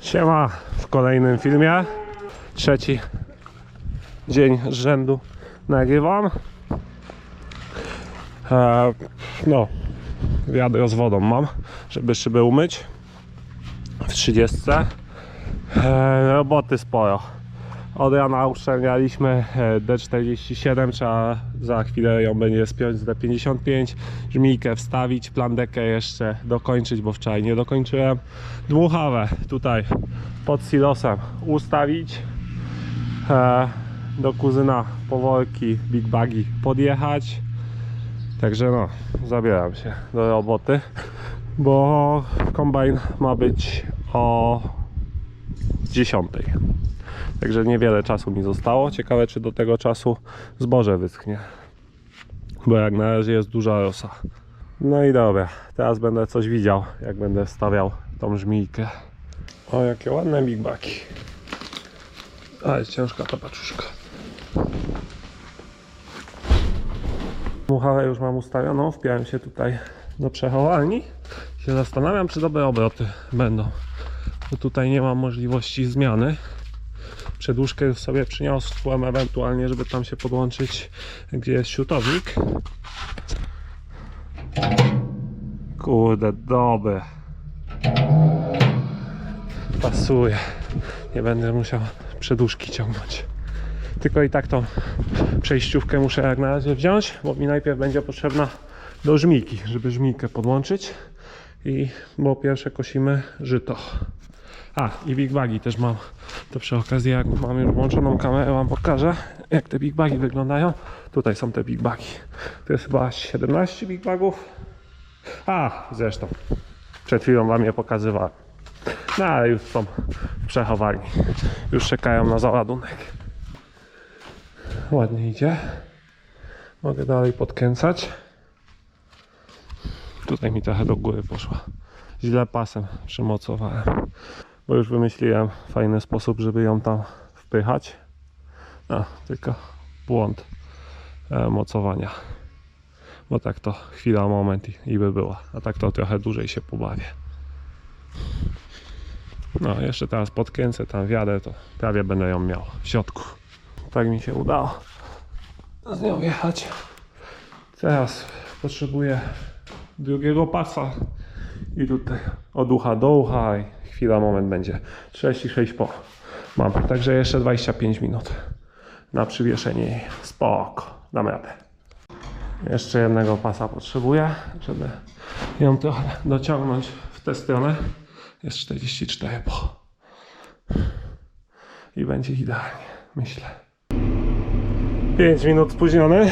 Siema w kolejnym filmie. Trzeci dzień z rzędu nagrywam. E, no, wiadro z wodą mam, żeby szybę umyć. W 30. E, roboty sporo. Od rana uszczelnialiśmy e, D47, trzeba za chwilę ją będzie spiąć z D55, żmijkę wstawić, plandekę jeszcze dokończyć, bo wczoraj nie dokończyłem. Dmuchawę tutaj pod silosem ustawić. E, do kuzyna poworki Big Bagi podjechać. Także no, zabieram się do roboty, bo kombajn ma być o 10. Także niewiele czasu mi zostało. Ciekawe, czy do tego czasu zboże wyschnie. Bo jak na razie jest duża rosa. No i dobra, teraz będę coś widział, jak będę wstawiał tą żmijkę. O, jakie ładne big baki. A, jest ciężka ta paczuszka. Muchawę już mam ustawioną, wpiąłem się tutaj do przechowalni. Się zastanawiam, czy dobre obroty będą. Bo tutaj nie mam możliwości zmiany. Przedłużkę sobie przyniosłem, ewentualnie, żeby tam się podłączyć, gdzie jest siutownik. Kurde, dobre. Pasuje. Nie będę musiał przedłużki ciągnąć. Tylko i tak tą przejściówkę muszę jak na razie wziąć, bo mi najpierw będzie potrzebna do żmijki, żeby żmijkę podłączyć. I bo pierwsze kosimy żyto. A, i big bagi też mam. To przy okazji, jak mam już włączoną kamerę, wam pokażę, jak te big bagi wyglądają. Tutaj są te big bagi. To jest chyba 17 big bagów. A, zresztą, przed chwilą wam je pokazywałem. No, ale już są w przechowalni. Już czekają na załadunek. Ładnie idzie. Mogę dalej podkręcać. Tutaj mi trochę do góry poszła. Źle pasem przymocowałem. Bo już wymyśliłem fajny sposób, żeby ją tam wpychać. A, tylko błąd e, mocowania. Bo tak to chwila, moment i, i by była. A tak to trochę dłużej się pobawię. No, jeszcze teraz podkręcę tam wiadę, to prawie będę ją miał w środku. Tak mi się udało z nią jechać. Teraz potrzebuję drugiego pasa i tutaj od ucha do ucha i chwila, moment będzie 36 po mam, także jeszcze 25 minut na przywieszenie jej. Spoko, dam radę. Jeszcze jednego pasa potrzebuję, żeby ją trochę dociągnąć w tę stronę. Jest 44 po. I będzie idealnie, myślę. 5 minut spóźniony.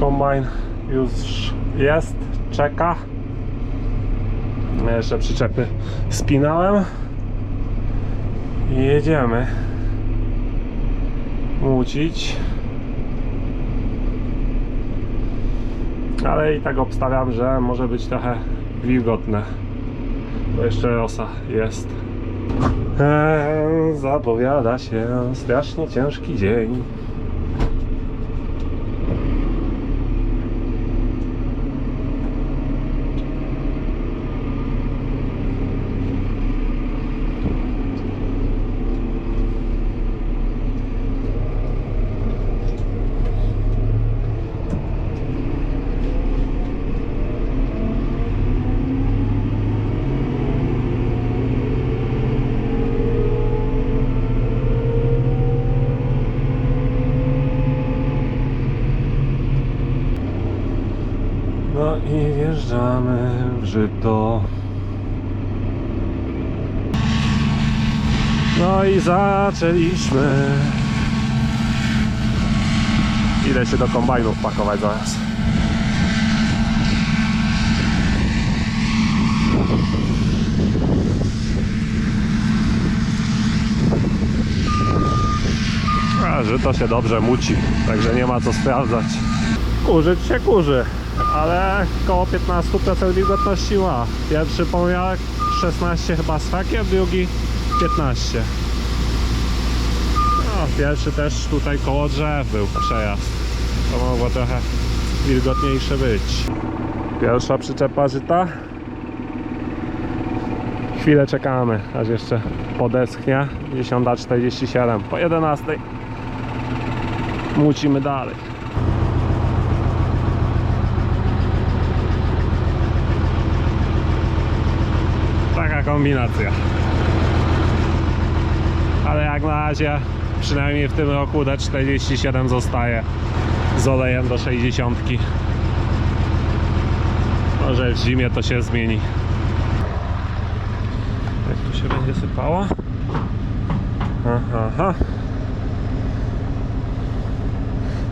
Kombajn już jest, czeka. Jeszcze przyczepy spinałem. I jedziemy. Łucić. Ale i tak obstawiam, że może być trochę wilgotne. Bo jeszcze rosa jest. Eee, zapowiada się strasznie ciężki dzień. No i wjeżdżamy w żyto. No i zaczęliśmy. Idę się do kombajnu wpakować zaraz. A, żyto się dobrze muci, także nie ma co sprawdzać. Kurzyć się kurzy, ale koło 15% wilgotności ma. Pierwszy pomiar 16 chyba z hakiem, drugi 15. No, pierwszy też tutaj koło drzew był przejazd. To mogło trochę wilgotniejsze być. Pierwsza przyczepa żyta. Chwilę czekamy, aż jeszcze podeschnie. 10.47 po 11. Mucimy dalej. Taka kombinacja. Ale jak na razie, przynajmniej w tym roku D47 zostaje z olejem do 60. Może w zimie to się zmieni. Jak tu się będzie sypało? Aha, aha.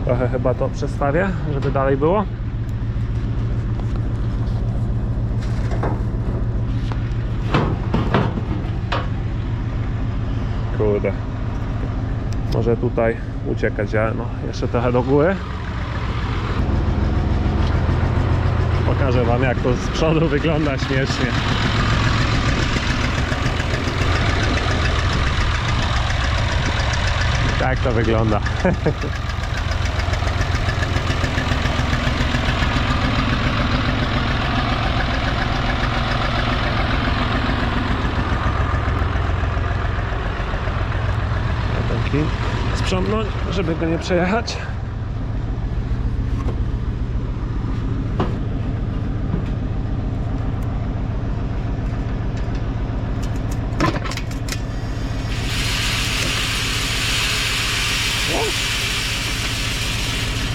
Trochę chyba to przestawię, żeby dalej było. Kurde. Może tutaj uciekać, ale no, jeszcze trochę do góry. Pokażę wam jak to z przodu wygląda śmiesznie. Tak to wygląda. sprzątnąć, żeby go nie przejechać.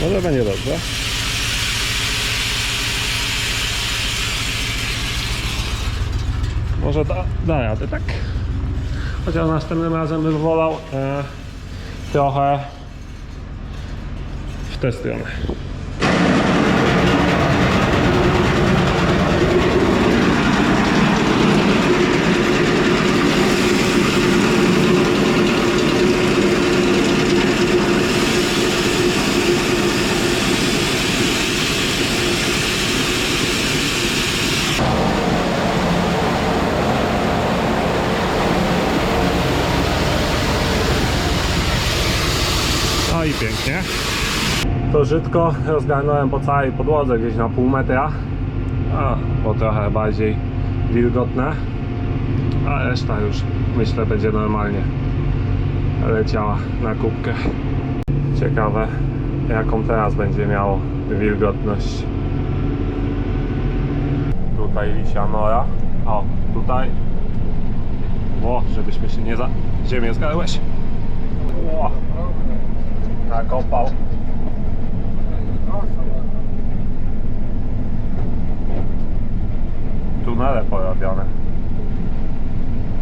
Może będzie dobrze. Może da, da radę, tak? Chociaż następnym razem bym wolał e, trochę w tę stronę. No i pięknie. To żytko rozgarnąłem po całej podłodze, gdzieś na pół metra. A, bo trochę bardziej wilgotne. A reszta już myślę będzie normalnie leciała na kubkę. Ciekawe jaką teraz będzie miało wilgotność. Tutaj lisia nora. O, tutaj. O, żebyśmy się nie za ziemię zgarłeś. O, nakopał. Tunele porobione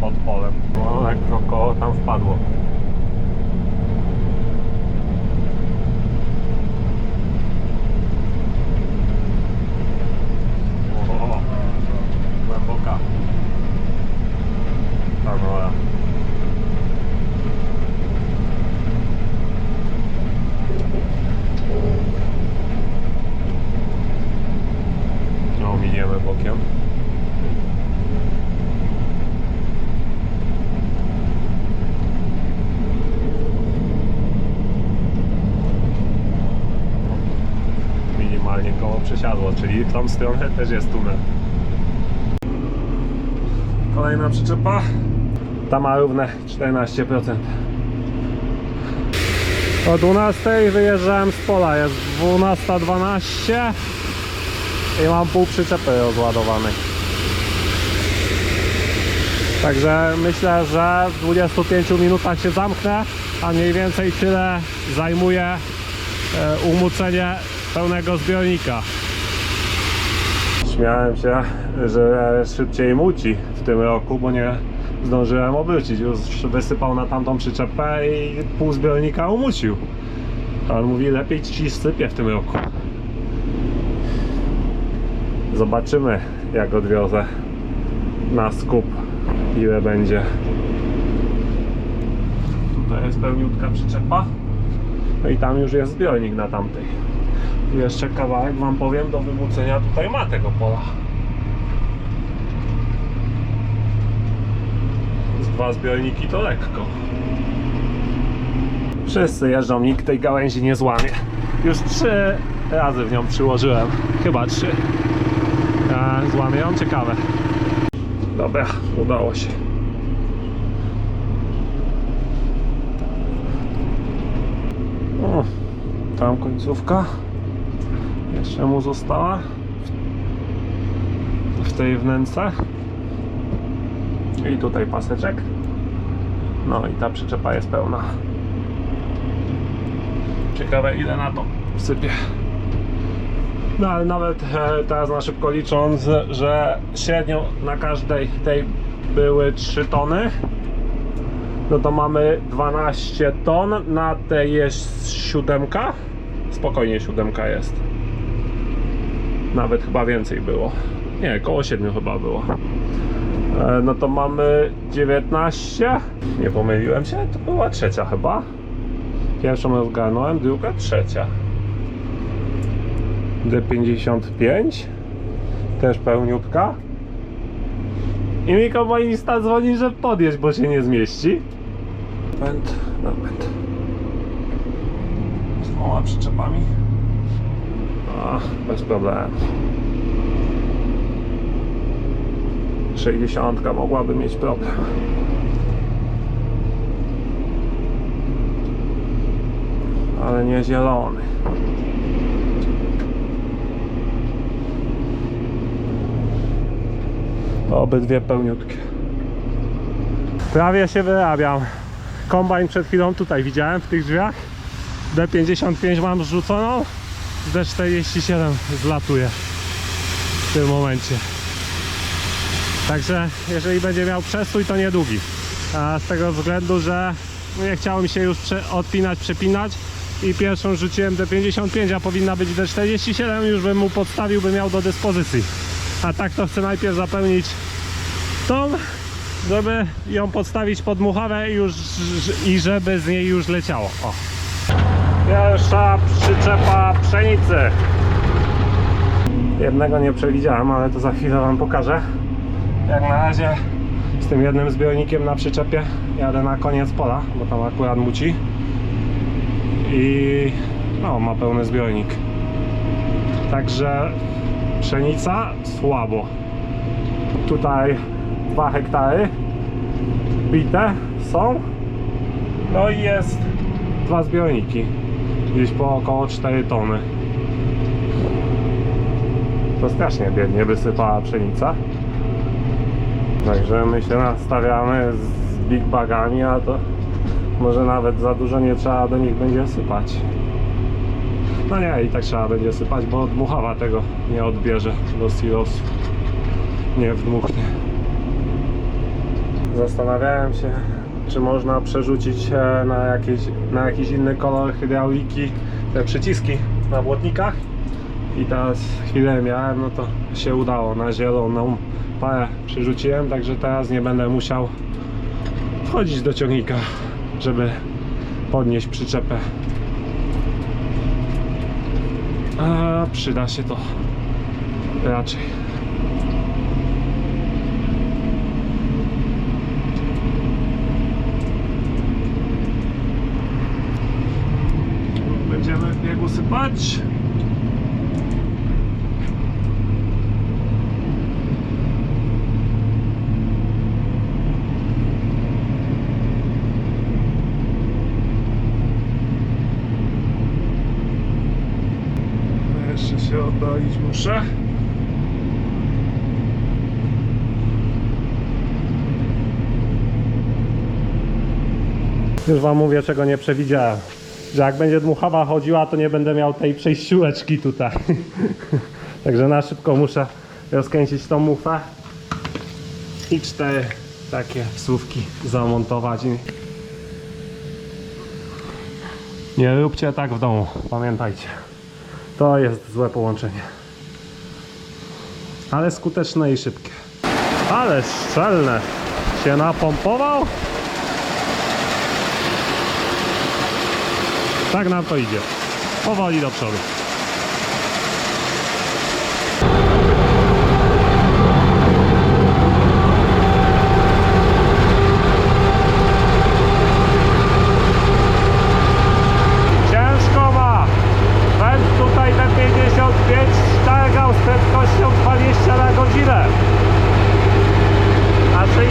pod polem. No, lekko koło tam wpadło. O, głęboka. Ta nora. No, miniemy bokiem. Minimalnie koło przesiadło, czyli w tą stronę też jest tunel. Kolejna przyczepa. Ta ma równe 14%. O 12 wyjeżdżałem z pola, jest 12.12 i mam pół przyczepy rozładowanej. Także myślę, że w 25 minutach się zamknę, a mniej więcej tyle zajmuje e, umucenie pełnego zbiornika. Śmiałem się, że szybciej muci w tym roku, bo nie zdążyłem obrócić. Już wysypał na tamtą przyczepę i pół zbiornika umucił. A on mówi, lepiej ci sypie w tym roku. Zobaczymy jak odwiozę na skup ile będzie. Tutaj jest pełniutka przyczepa. No i tam już jest zbiornik na tamtej. Jeszcze kawałek wam powiem do wymucenia tutaj ma tego pola. Z dwa zbiorniki to lekko. Wszyscy jeżdżą, nikt tej gałęzi nie złamie. Już trzy razy w nią przyłożyłem. Chyba trzy. A, złamię ją? Ciekawe. Dobra, Udało się. O, tam końcówka. Jeszcze mu została. W tej wnęce. I tutaj paseczek. No i ta przyczepa jest pełna. Ciekawe ile na to wsypie. No ale nawet e, teraz na szybko licząc, że średnio na każdej tej były 3 tony, no to mamy 12 ton, na tej jest siódemka, spokojnie siódemka jest. Nawet chyba więcej było. Nie, koło 7 chyba było. E, No to mamy 19. Nie pomyliłem się, to była trzecia chyba. Pierwszą rozgarnąłem, druga, trzecia. D55 też pełniutka i mi dzwoni, że podjeść, bo się nie zmieści pęd na pęd z dwoma przyczepami a, bez problemu 60 mogłaby mieć problem ale nie zielony Obydwie pełniutkie. Prawie się wyrabiam. Kombajn przed chwilą tutaj widziałem w tych drzwiach. D55 mam zrzuconą. D47 zlatuje w tym momencie. Także jeżeli będzie miał przestój to niedługi. A z tego względu, że nie chciało mi się już odpinać, przepinać i pierwszą rzuciłem D55, a powinna być D47, już bym mu podstawił, by miał do dyspozycji. A tak to chcę najpierw zapełnić tą, żeby ją podstawić pod muchawę i już i żeby z niej już leciało. O. Pierwsza przyczepa pszenicy. Jednego nie przewidziałem, ale to za chwilę wam pokażę. Jak na razie z tym jednym zbiornikiem na przyczepie jadę na koniec pola, bo tam akurat muci. I no, ma pełny zbiornik. Także pszenica słabo. Tutaj 2 hektary bite są. No i jest dwa zbiorniki. Gdzieś po około 4 tony. To strasznie biednie wysypała pszenica. Także my się nastawiamy z big bagami, a to może nawet za dużo nie trzeba do nich będzie sypać. No nie, i tak trzeba będzie sypać, bo dmuchawa tego nie odbierze do silosu. Nie wdmuchnie. Zastanawiałem się, czy można przerzucić e, na, jakieś, na jakiś inny kolor hydrauliki te przyciski na błotnikach. I teraz chwilę miałem, no to się udało. Na zieloną parę przerzuciłem, także teraz nie będę musiał wchodzić do ciągnika, żeby podnieść przyczepę a przyda się to raczej. Będziemy sypać. Jeszcze się oddalić muszę. Już wam mówię, czego nie przewidziałem. Że jak będzie dmuchawa chodziła, to nie będę miał tej przejścióweczki tutaj. Także na szybko muszę rozkręcić tą mufę i cztery takie słówki zamontować. Nie róbcie tak w domu, pamiętajcie. To jest złe połączenie. Ale skuteczne i szybkie. Ale szczelne. Się napompował? Tak nam to idzie. Powoli do przodu. Ciężko ma. Węd tutaj te 55 targał z prędkością 20 na godzinę. A czyli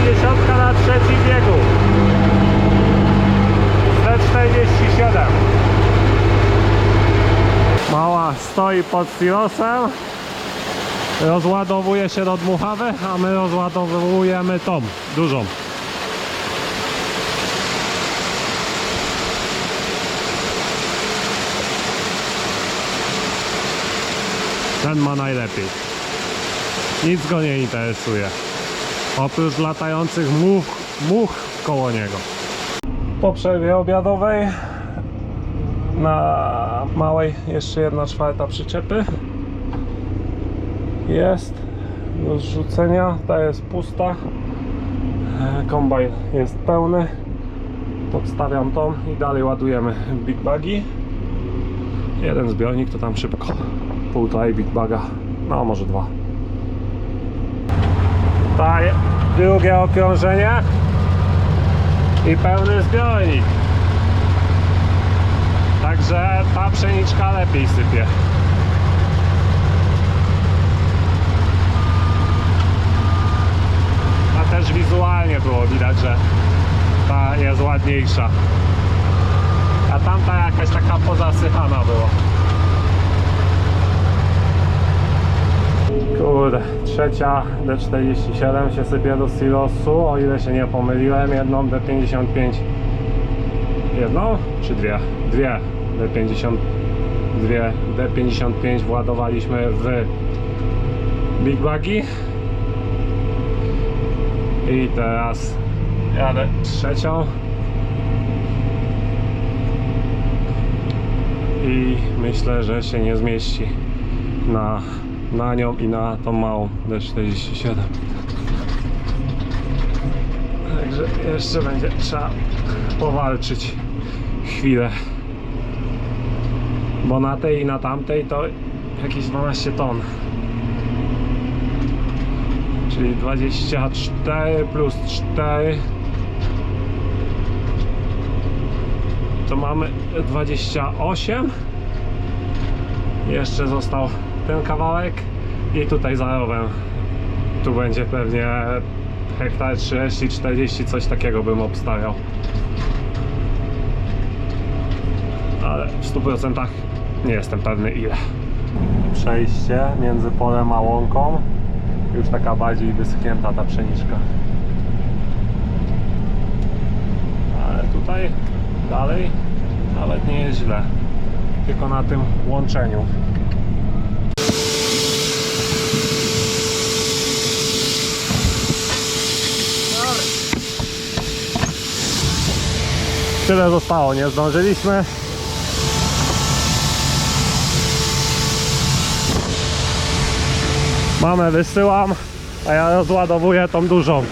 stoi pod silosem. Rozładowuje się do dmuchawy, a my rozładowujemy tą, dużą. Ten ma najlepiej. Nic go nie interesuje. Oprócz latających much, much koło niego. Po przerwie obiadowej na małej jeszcze jedna czwarta przyczepy. Jest do zrzucenia, ta jest pusta. E, kombajn jest pełny. Podstawiam tą i dalej ładujemy big bagi. Jeden zbiornik to tam szybko półtorej big baga no może dwa. Tutaj drugie okrążenie i pełny zbiornik Także ta pszeniczka lepiej sypie. A też wizualnie było widać, że ta jest ładniejsza. A tamta jakaś taka pozasychana była. Kurde, trzecia D47 się sypie do silosu, o ile się nie pomyliłem, jedną D55 Jedną czy dwie? Dwie D50, dwie D55 władowaliśmy w Big Bagi. I teraz jadę trzecią. I myślę, że się nie zmieści na, na nią i na tą małą D47. Także jeszcze będzie trzeba powalczyć chwilę. Bo na tej i na tamtej to jakieś 12 ton. Czyli 24 plus 4 to mamy 28 jeszcze został ten kawałek. I tutaj za rowem. Tu będzie pewnie hektar 30, 40 coś takiego bym obstawiał ale w 100% nie jestem pewny ile. Przejście między polem a łąką. Już taka bardziej wyschnięta ta pszeniczka. Ale tutaj dalej nawet nie jest źle. Tylko na tym łączeniu. Tyle zostało, nie zdążyliśmy Mamę wysyłam, a ja rozładowuję tą dużą,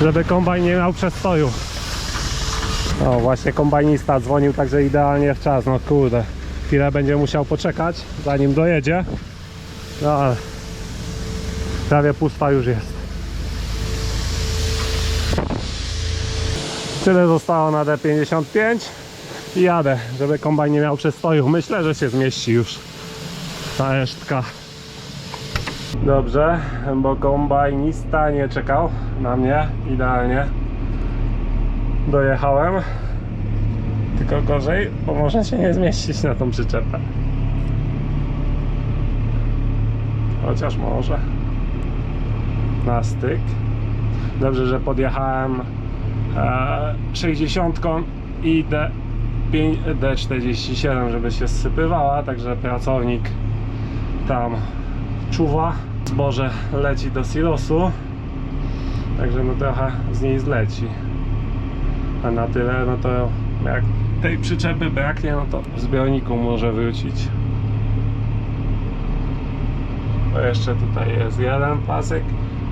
żeby kombajn nie miał przestoju. O, właśnie kombajnista dzwonił także idealnie w czas, no kurde. Chwilę będzie musiał poczekać, zanim dojedzie. No ale prawie pusta już jest. Tyle zostało na D55 i jadę, żeby kombajn nie miał przestoju. Myślę, że się zmieści już ta resztka. Dobrze, bo kombajnista nie czekał na mnie idealnie. Dojechałem. Tylko gorzej, bo może się nie zmieścić na tą przyczepę. Chociaż może. Na styk. Dobrze, że podjechałem e, 60 i D, 5, D47, żeby się zsypywała, także pracownik tam czuwa. Zboże leci do silosu, także no trochę z niej zleci. A na tyle, no to jak tej przyczepy braknie, no to w zbiorniku może wrócić. To jeszcze tutaj jest jeden pasek,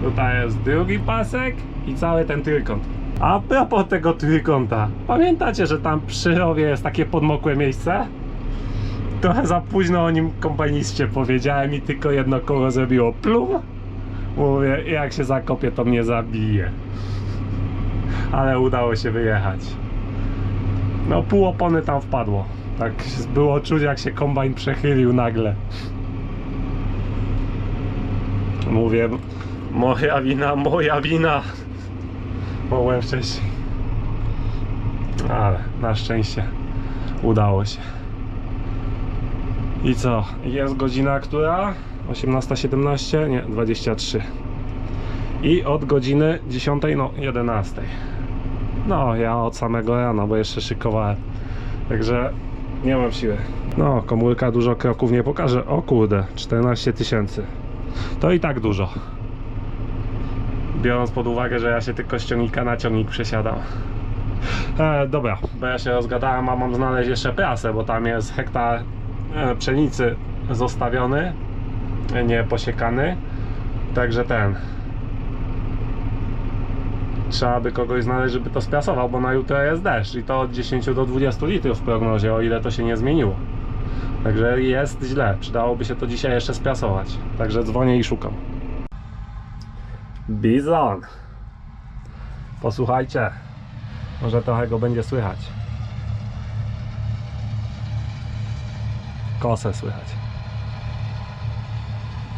tutaj jest drugi pasek i cały ten trójkąt. A propos tego trójkąta, pamiętacie, że tam przy rowie jest takie podmokłe miejsce? Trochę za późno o nim kombajniście powiedziałem i tylko jedno koło zrobiło plum. Mówię, jak się zakopię, to mnie zabije. Ale udało się wyjechać. No pół opony tam wpadło. Tak było czuć jak się kombajn przechylił nagle. Mówię, moja wina, moja wina. Mogłem wcześniej. Ale na szczęście udało się. I co? Jest godzina która? 18.17? Nie, 23. I od godziny 10, no 11. No, ja od samego rana, bo jeszcze szykowałem. Także nie mam siły. No, komórka dużo kroków nie pokaże. O kurde, 14 tysięcy. To i tak dużo. Biorąc pod uwagę, że ja się tylko z ciągnika na ciągnik przesiadam. E, dobra, bo ja się rozgadałem, a mam znaleźć jeszcze prasę, bo tam jest hektar pszenicy zostawiony, e, nie posiekany. Także ten. Trzeba by kogoś znaleźć, żeby to spiasował, bo na jutro jest deszcz i to od 10 do 20 litrów w prognozie, o ile to się nie zmieniło. Także jest źle, przydałoby się to dzisiaj jeszcze spiasować. Także dzwonię i szukam. Bizon. Posłuchajcie. Może trochę go będzie słychać. Kosę słychać.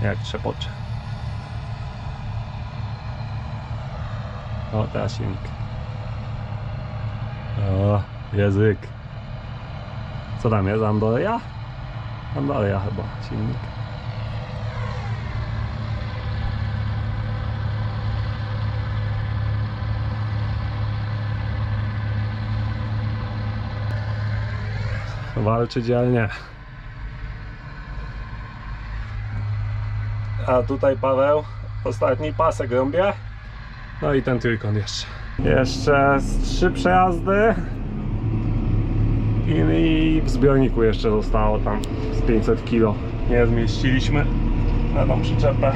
Jak trzepocze. O, teraz silnik. O, język. Co tam jest? Andoria? Andoria chyba, silnik. Walczy dzielnie. A tutaj Paweł, ostatni pasek rąbie. No i ten trójkąt jeszcze. Jeszcze z trzy przejazdy. I, I w zbiorniku jeszcze zostało tam z 500 kg. Nie zmieściliśmy na tą przyczepę.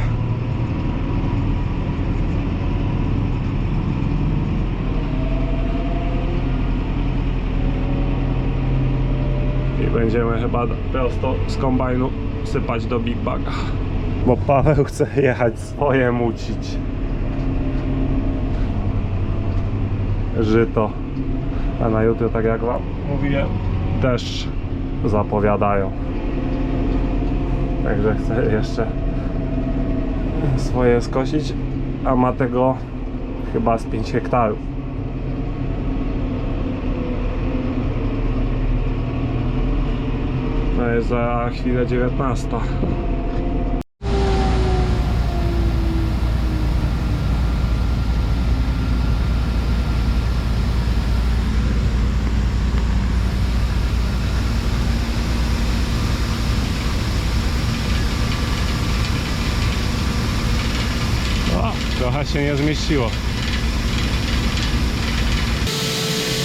I będziemy chyba prosto z kombajnu sypać do Big Baga. Bo Paweł chce jechać swoje mucić. Żyto. A na jutro, tak jak wam mówiłem, deszcz zapowiadają. Także chcę jeszcze swoje skosić, a ma tego chyba z 5 hektarów. To jest za chwilę 19. Się nie zmieściło.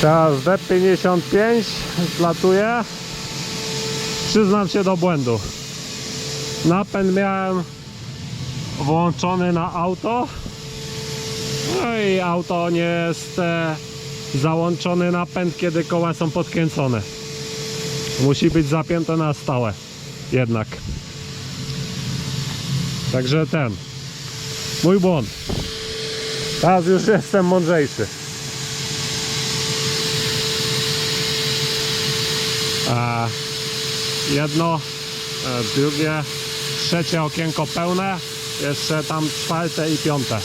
Teraz D55 zlatuje. Przyznam się do błędu. Napęd miałem włączony na auto. No i auto nie jest e, załączony napęd, kiedy koła są podkręcone. Musi być zapięte na stałe. Jednak. Także ten. Mój błąd. Teraz już jestem mądrzejszy. A jedno, e, drugie, trzecie okienko pełne, jeszcze tam czwarte i piąte.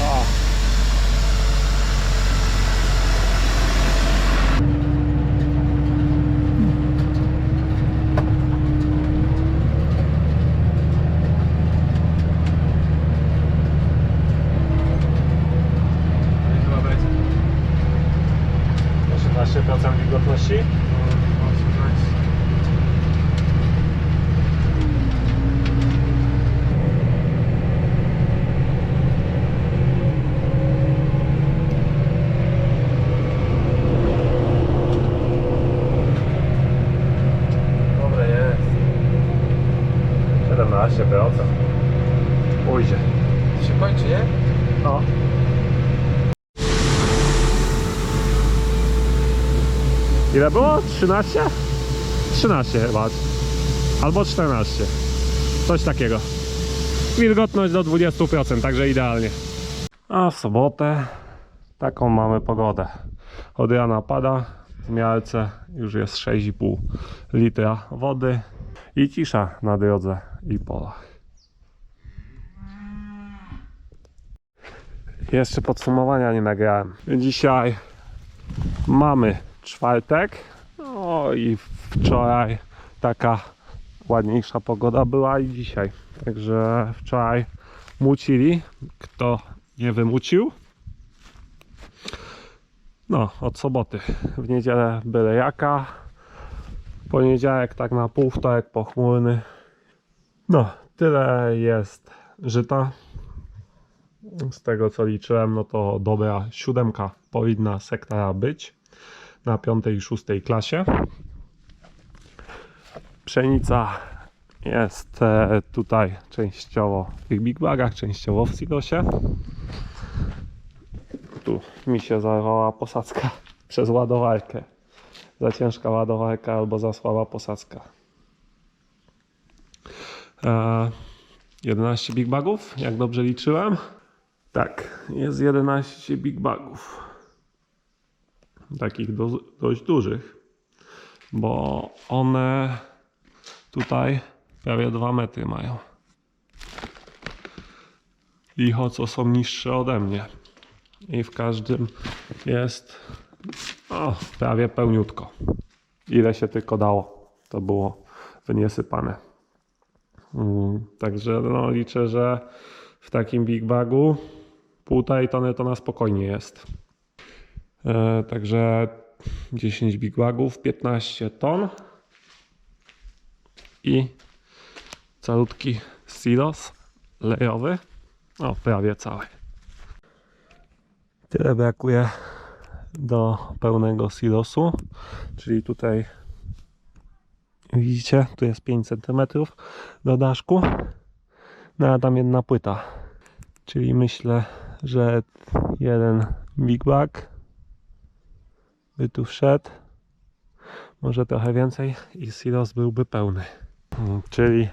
O. Na 18% wilgotności. Dobre jest. 17%. Pójdzie. To się kończy, nie? No. Ile było? 13? 13 chyba. Albo 14. Coś takiego. Wilgotność do 20%, także idealnie. A w sobotę taką mamy pogodę. Od rana pada, w miarce już jest 6,5 litra wody i cisza na drodze i polach. Jeszcze podsumowania nie nagrałem. Dzisiaj mamy czwartek. No i wczoraj taka ładniejsza pogoda była i dzisiaj. Także wczoraj mucili. Kto nie wymucił? No, od soboty. W niedzielę byle jaka. Poniedziałek tak na pół, wtorek pochmurny. No, tyle jest żyta. Z tego co liczyłem, no to dobra siódemka powinna sektara być na piątej i szóstej klasie. Pszenica jest e, tutaj częściowo w tych big bagach, częściowo w silosie. Tu mi się zarwała posadzka przez ładowarkę. Za ciężka ładowarka albo za słaba posadzka. E, 11 big bagów, jak dobrze liczyłem. Tak, jest 11 big bagów. Takich do, dość dużych, bo one tutaj prawie 2 metry mają. Licho, co są niższe ode mnie. I w każdym jest o, prawie pełniutko. Ile się tylko dało, to było wyniesypane. Mm, Także no, liczę, że w takim big bagu półtorej tony to na spokojnie jest. E, także 10 big bagów, 15 ton i calutki silos lejowy. O, prawie cały. Tyle brakuje do pełnego silosu, czyli tutaj widzicie, tu jest 5 cm do daszku, no a tam jedna płyta, czyli myślę, że jeden big bag by tu wszedł, może trochę więcej i silos byłby pełny, Mm, czyli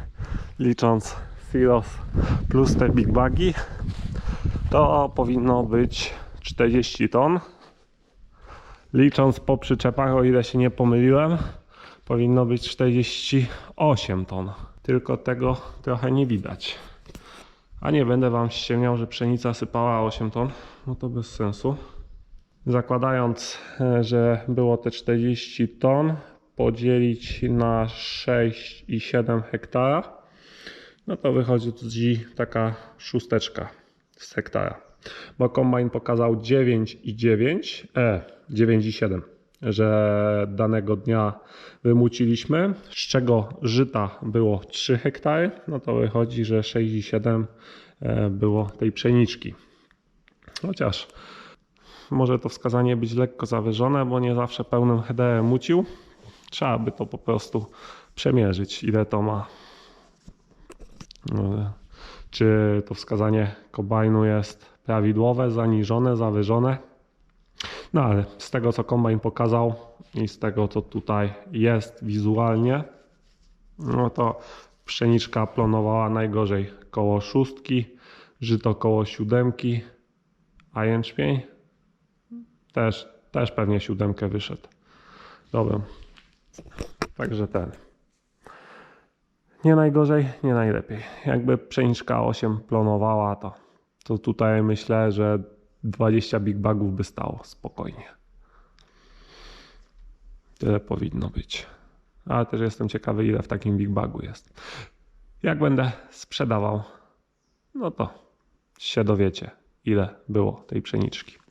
licząc silos plus te big bagi, to powinno być 40 ton. Licząc po przyczepach, o ile się nie pomyliłem, powinno być 48 ton. Tylko tego trochę nie widać. A nie będę wam ściemniał, że pszenica sypała 8 ton, no to bez sensu. Zakładając, e, że było te 40 ton, podzielić na 6,7 hektara, no to wychodzi tu taka szósteczka z hektara. Bo kombajn pokazał 9,9, e, 9,7, że danego dnia wymuciliśmy, z czego żyta było 3 hektary, no to wychodzi, że 6,7 e, było tej pszeniczki. Chociaż może to wskazanie być lekko zawyżone, bo nie zawsze pełnym headerem mucił. Trzeba by to po prostu przemierzyć, ile to ma. No, Czy to wskazanie kombajnu jest prawidłowe, zaniżone, zawyżone? No ale z tego co kombajn pokazał i z tego co tutaj jest wizualnie, no to pszeniczka plonowała najgorzej koło szóstki, żyto koło siódemki, a jęczmień też, też pewnie siódemkę wyszedł. Dobra. Także ten. Nie najgorzej, nie najlepiej. Jakby pszeniczka 8 plonowała, to, to tutaj myślę, że 20 big bagów by stało spokojnie. Tyle powinno być. Ale też jestem ciekawy, ile w takim big bagu jest. Jak będę sprzedawał, no to się dowiecie, ile było tej pszeniczki.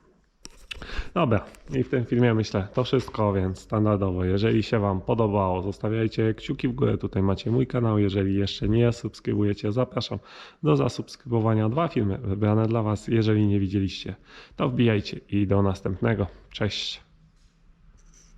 Dobra, i w tym filmie myślę to wszystko, więc standardowo, jeżeli się Wam podobało, zostawiajcie kciuki w górę, tutaj macie mój kanał, jeżeli jeszcze nie subskrybujecie, zapraszam do zasubskrybowania, dwa filmy wybrane dla Was, jeżeli nie widzieliście, to wbijajcie i do następnego, cześć!